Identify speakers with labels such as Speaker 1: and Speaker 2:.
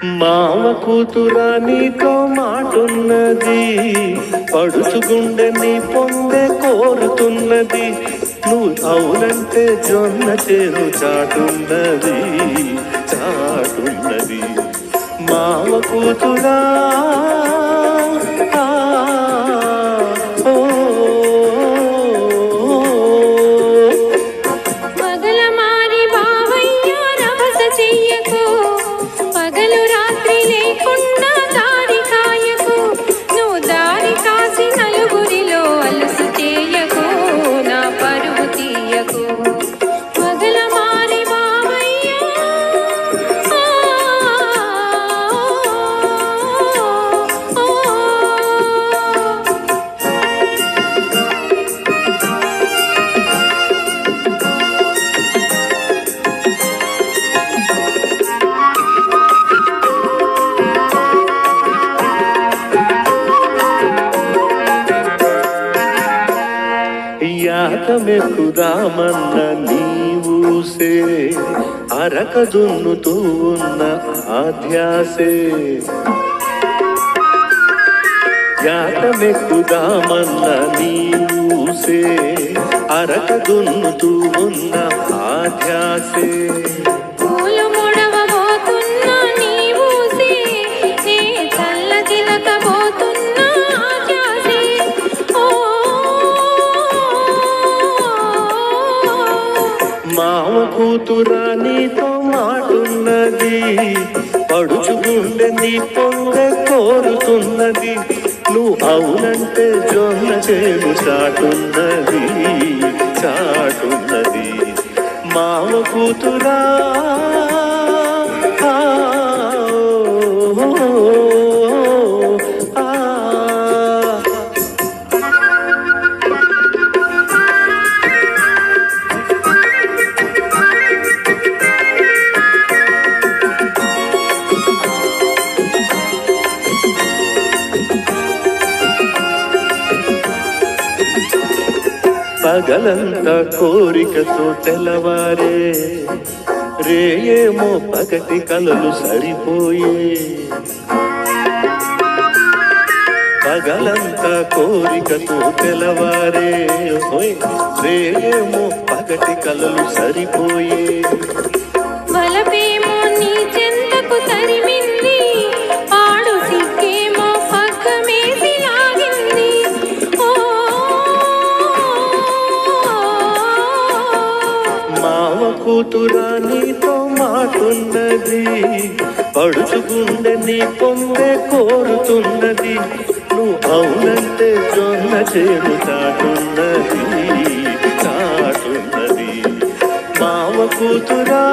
Speaker 1: మామ కూతురా నీతో మాటున్నది పడుచుగుండె నీ పొందే కోరుతున్నది నువ్వు అవునంటే జొన్న చేను చాటున్నది చాటున్నది. మామ కూతురా యాతమెక్కుదామన్న నీవూసే అరక దున్నుతూ ఉన్న ఆధ్యాసే. యాతమెక్కుదామన్న నీవూసే అరక దున్నుతూ ఉన్న ఆధ్యాసే. మామ కూతురా నీతో మాటున్నది. పడుచుగుండె నీ పొంగ కోరుతున్నది. నువ్వు అవునంటే జొన్న చేను చాటున్నది చాటున్నది. మామ కూతురా పగలంతా కోరికతో తెల్లవారే రేయేమో పగటి కలలు సరిపోయే. పగలంతా కోరికతో తెల్లవారే హోయ్ రేయేమో పగటి కలలు సరిపోయే. మామ కూతురా నీతో మాటున్నది. పడుచుగుండె నీ పొందే కోరుతున్నది. నువ్వు అవునంటే జొన్న చేరు చాటున్నది చాటున్నది. మావ కూతురా